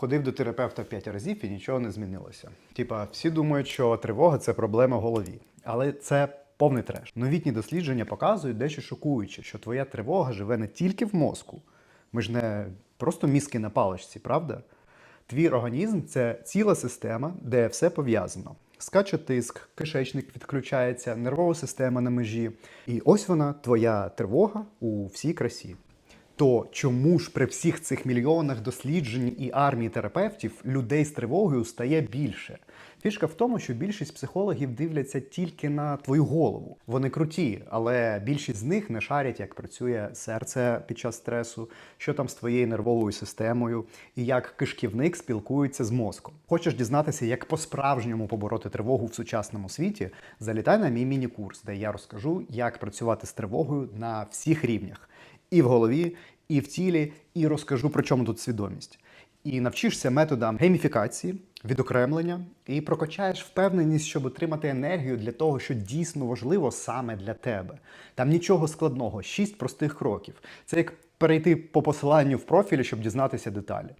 Ходив до терапевта 5 разів і нічого не змінилося. Типа, всі думають, що тривога це проблема в голові. Але це повний треш. Новітні дослідження показують дещо шокуюче, що твоя тривога живе не тільки в мозку. Ми ж не просто мізки на паличці, правда? Твій організм це ціла система, де все пов'язано. Скаче тиск, кишечник відключається, нервова система на межі. І ось вона, твоя тривога у всій красі. То чому ж при всіх цих мільйонах досліджень і армії терапевтів людей з тривогою стає більше? Фішка в тому, що більшість психологів дивляться тільки на твою голову. Вони круті, але більшість з них не шарять, як працює серце під час стресу, що там з твоєю нервовою системою, і як кишківник спілкується з мозком. Хочеш дізнатися, як по-справжньому побороти тривогу в сучасному світі? Залітай на мій міні-курс, де я розкажу, як працювати з тривогою на всіх рівнях і в голові, і в тілі, і розкажу про чому тут свідомість. І навчишся методам гейміфікації, відокремлення, і прокачаєш впевненість, щоб отримати енергію для того, що дійсно важливо саме для тебе. Там нічого складного, шість простих кроків. Це як перейти по посиланню в профілі, щоб дізнатися деталі.